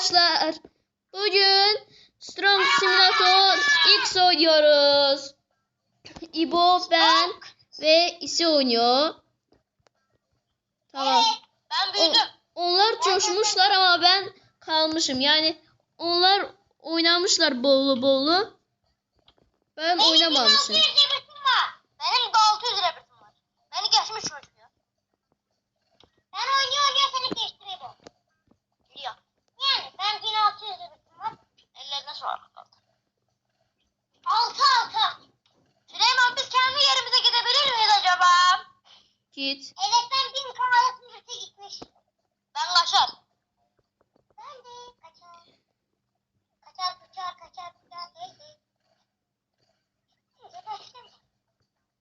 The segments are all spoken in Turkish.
arkadaşlar. Bugün Strong Simulator X oynuyoruz. İbo, ben ve İsi oynuyor. Tamam. Ben O- onlar coşmuşlar ama ben kalmışım. Yani onlar oynamışlar bolu bolu. Ben oynamamışım. 600 rebitim var. Benim de 600 rebitim var. Beni geçmiş çocuk ya. Ben oynuyor oynuyor seni geçtireyim o. Biliyor. Yani ben yine 600 rebitim var. Sağlık kaldı. 6 6. Süleyman biz kendi yerimize gidebilir miyiz acaba? Git. Evet ben bin kahalet müzete gitmiş. Ben kaçar. Ben de kaçar. Kaçar kaçar kaçar kaçar. Hey, hey. Neyse, başlayalım.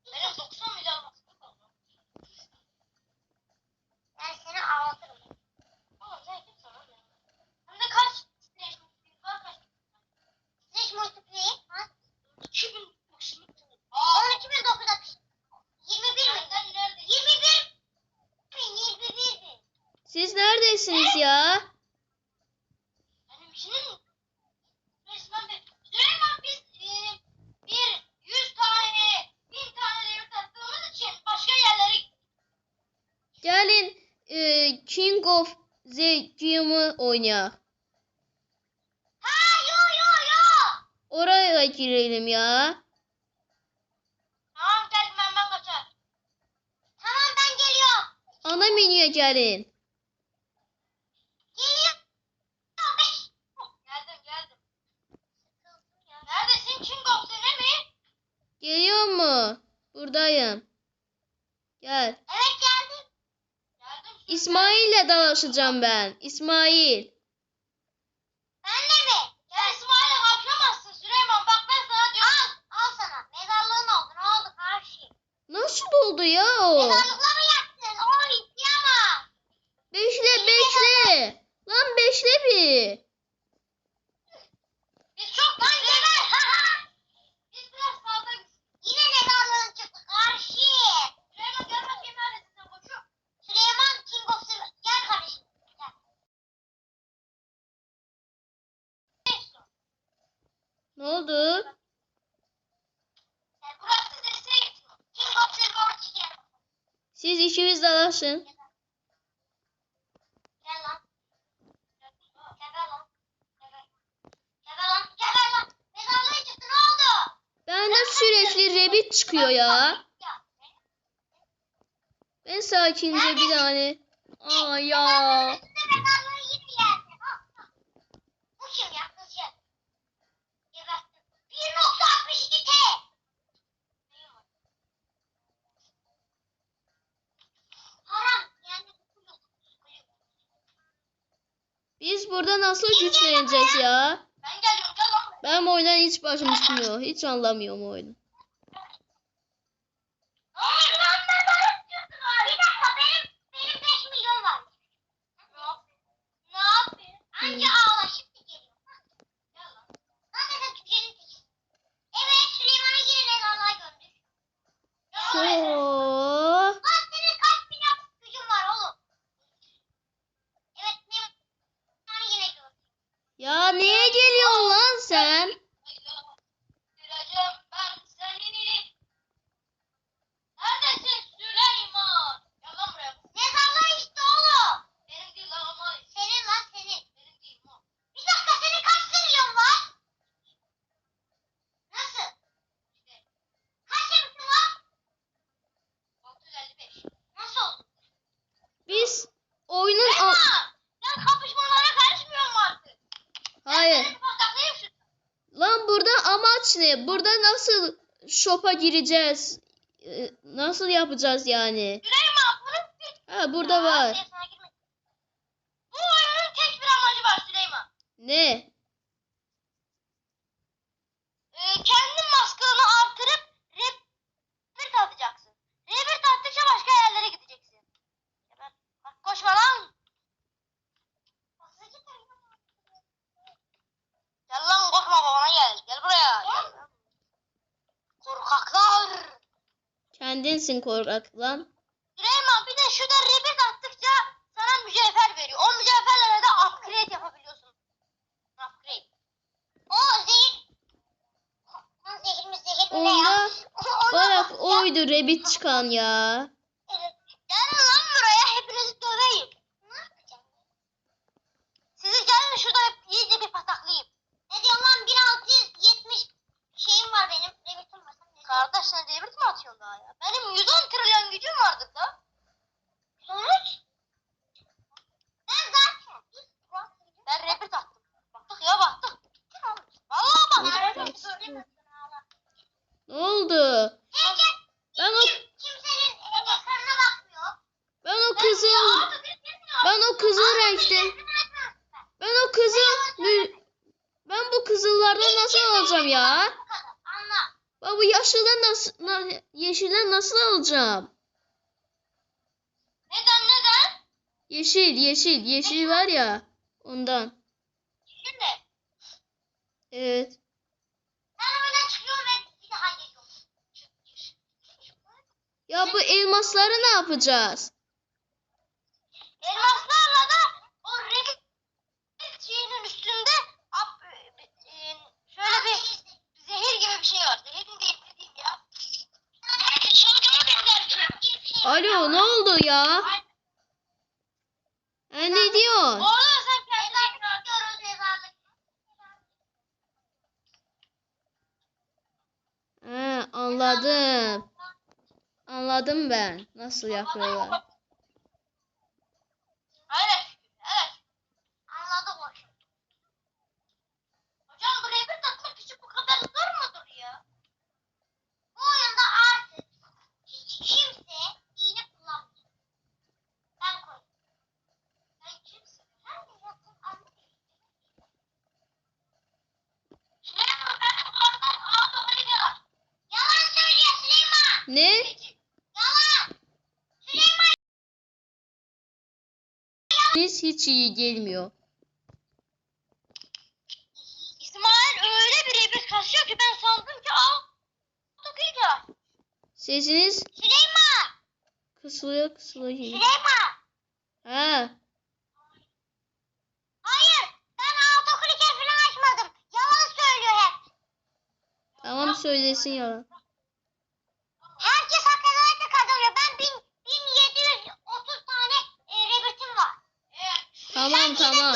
Benim 90 milyar vaktim kaldı. Ben seni ağlatırım. Oğlum sen kim sana ya? Hem de kaç stage multiplayer var kaç? Stage multiplayer ha? 2000 maksimum. 12960. 21 mi? 21 mi? 21 mi? Siz neredesiniz ya? Benimkinin resmen bir Süleyman biz e, bir yüz tane bin tane devir taktığımız için başka yerlere gittik. Gelin e, King of the Game'ı oynayalım. Ha yo yo yo. Oraya girelim ya. Tamam gel ben ben kaçar. Tamam ben geliyorum. Ana menüye gelin. Geliyorum. Geldim geldim. Neredesin King of Sene mi? Geliyor mu? Buradayım. Gel. Evet geldim. İsmail'le dalaşacağım ben. İsmail. Ben de mi? Ya İsmail'e kapışamazsın Süleyman. Bak ben sana diyorum. Al, al sana. Mezarlığın oldu. Ne oldu karşı? Nasıl oldu ya o? Mezarlıkla mı yattın? O isteyemem. Bekle bekle. Lan bekle bir. Biz çok lan geber. Biz biraz fazla Yine mezarlığın çıktı karşı. Süleyman gel bakayım neredesin sen koçum? Süleyman King of Silver. Gel kardeşim. Gel. Ne oldu? Gel, Burası desteğe gidiyor. King of Silver çıkıyor. Siz ikiniz dalaşın. Gel lan. Geber lan. Geber. Geber lan. Geber lan. Mezarlığı çıktı ne oldu? Bende sürekli rebit çıkıyor ya. Ya. Ben sakince bir tane. Aa ya. Üstünde mezarlığı yine yerde. Ha, ha. Bu kim ya? Kız gel. Geberttim. 1.62 T. Haram. Yani bu yok. Biz burada nasıl güçleneceğiz ya? Ben geliyorum. Gel. Ben bu oyundan hiç başım çıkmıyor. Hiç anlamıyorum oyunu. Ne oluyor lan mezarlık çıktı galiba. Bir dakika benim benim 5 milyon var. Ne yapayım? Ne yapayım? Anca ağla şimdi geliyor. Gel lan. Lan neden Türkiye'nin tek? Evet Süleyman'a yine mezarlığa gömdük. Ya oraya- Oo. Lan senin kaç bin yap gücün var oğlum? Evet benim yani yine gördüm. Ya niye geliyorsun lan sen? Süreceğim ben seni. Neredesin Süleyman? Gel lan buraya. Mezarlığı işte oğlum. Benim değil lan ama. Senin lan senin. Benim değil o. Bir dakika senin kaç milyon var? Nasıl? İşte. Kaç yaptın lan? 655. Nasıl oldu? Biz oyunun... Süleyman! a- Ben kapışmalara karışmıyorum artık. Hayır. Seni pastaklayayım şu. Lan burada Burada nasıl shop'a gireceğiz? Ee, Nasıl yapacağız yani? Süleyman bunun bir... Ha burada var. Bu oyunun tek bir amacı var Süleyman. Ne? kendinsin korkak lan. Reyman bir de şurada rebek attıkça sana mücevher veriyor. O mücevherlerle de upgrade yapabiliyorsun. Upgrade. O zehir. Zehir mi zehir mi ne ya? Bak oydu rebit çıkan ya. Daha ya? Benim 110 trilyon gücüm vardı da. Sonuç? Ben zaten. Ben rebit attım. Baktık ya baktık. Vallahi bak. Ne oldu? Ben o Kimsenin ekranına bakmıyor. ben o kızıl ben o kızıl renkte ben o kızıl ben bu kızıllardan nasıl alacağım ya? Anla. Yaşıldan nasıl na- yeşilden nasıl alacağım? Neden neden? Yeşil yeşil yeşil var ya ondan. Şimdi Evet. ben oyuna çıkıyorum ve bir daha geliyorum. Ya bu elmasları ne yapacağız? Elmaslarla da o renkli şeyinin üstünde e, şöyle bir zehir gibi bir şey var. Zehir mi değil ne diyeyim ya. Şalgama benzer bir şey. Alo ne oldu ya? Ha, ne görüyoruz mezarlık. Ha, anladım. Anladım ben. Nasıl yapıyorlar? Evet. Evet. Anladım hocam. Hocam bu rehber takmak için bu kadar zor mudur ya? Bu oyunda artık hiç kimse iğne kullanmıyor. Ben koydum. Ben kimse. Her ne yaptım anlamıyorum. Süleyman ben bu arada ağzımı gör. Yalan söylüyor Süleyman. Ne? Yalan. Süleyman. Biz hiç iyi gelmiyor. İsmail öyle bir rebir kasıyor ki ben sandım ki al. Tokuydu. Sesiniz Süleyman. kısılıyor kısılıyor. Süleyman. Ha, Hayır. Ben autokliker falan açmadım. Yalan söylüyor hep. tamam söylesin yalan. Herkes hakkında kazanıyor. Ben bin, 1730 tane e, rebitim var. Tamam, tamam.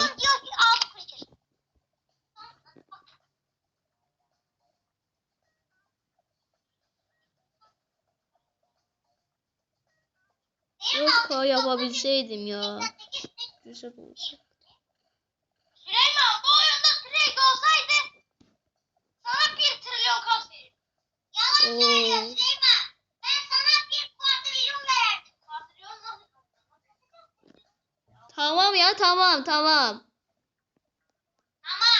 Yok o yapabilseydim ya. Güzel olacak. Süleyman bu oyunda trade olsaydı sana bir trilyon kas veririm. Yalan Oo. söylüyor Süleyman. Ben sana bir kuartrilyon verirdim. Kuartrilyon nasıl? Tamam ya tamam tamam. Ama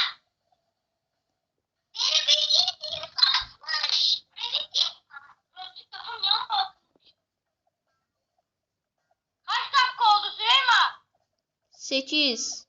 benim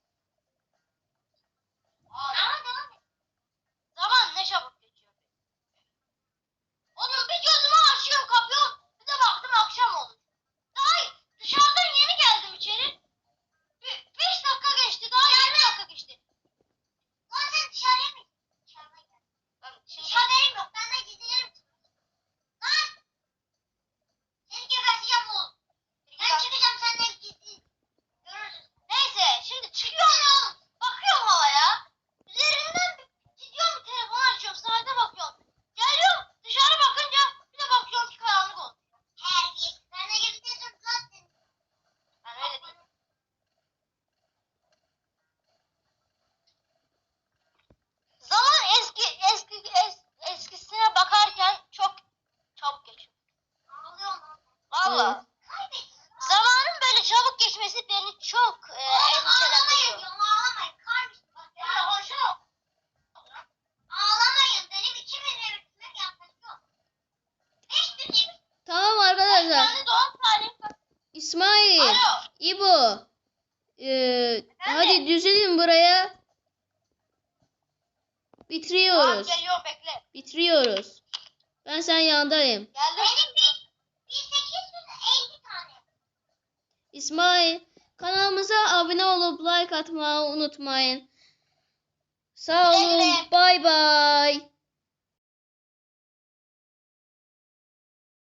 İbo. Ee, hadi düzelin buraya. Tamam, Bitiriyoruz. geliyorum bekle. Bitiriyoruz. Ben sen yanındayım. Geldim. Benim bir, bir 850 tane. İsmail, kanalımıza abone olup like atmayı unutmayın. Sağ olun. Güle. Bay